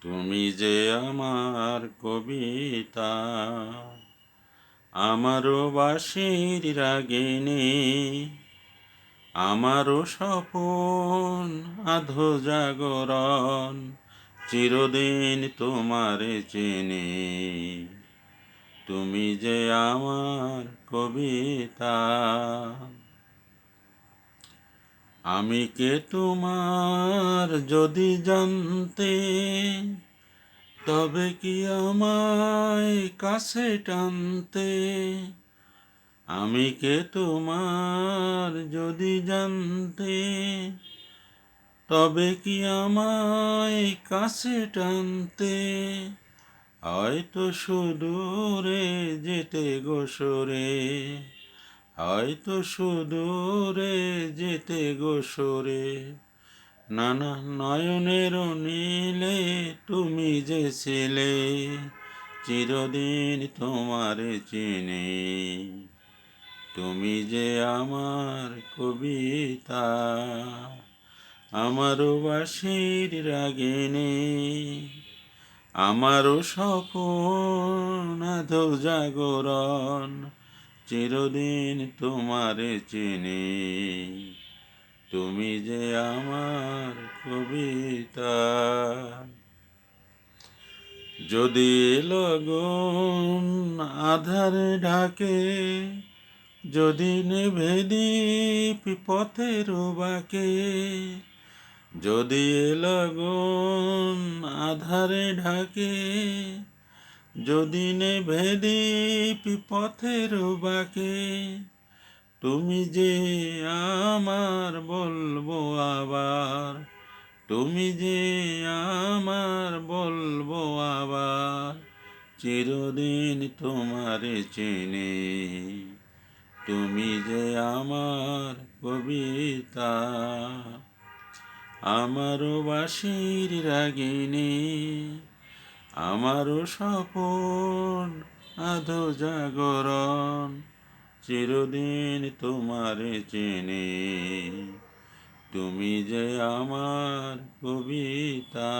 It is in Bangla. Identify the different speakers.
Speaker 1: তুমি যে আমার কবিতা আমারও বাসির রাগিনী আমারও স্বপন আধো জাগরণ, চিরদিন তোমার চিনি। তুমি যে আমার কবিতা আমি কে তোমার যদি জানতে, তবে কি আমায় কাছে টানতে? আমি কে তোমার যদি জানতে, তবে কি আমায় কাছে টানতে? হয়তো সুদূরে যেতে গোসরে হয়তো সুদূরে যেতে গোসরে নানা নয়নের নীলে তুমি যে ছিলে, চিরদিন তোমার চিনি। তুমি যে আমার কবিতা, আমারও বাসির রাগিনী, আমারও স্বপন জাগরণ চিরদিন তোমারে চিনি। তুমি যে আমার কবিতা। যদি লগন আধার ঢাকে, যদি নেভে দীপ পথের বাকে, যদি লগন আধারে ঢাকে যদি নেভে দীপ পথের বাকে, তুমি যে আমার বলব আবার, তুমি যে আমার বলব আবার, চিরদিন তোমারে চিনি। তুমি যে আমার কবিতা, আমারও বাসির রাগিনী আমারও স্বপন আধো জাগরণ চিরদিন তোমার চিনি। তুমি যে আমার কবিতা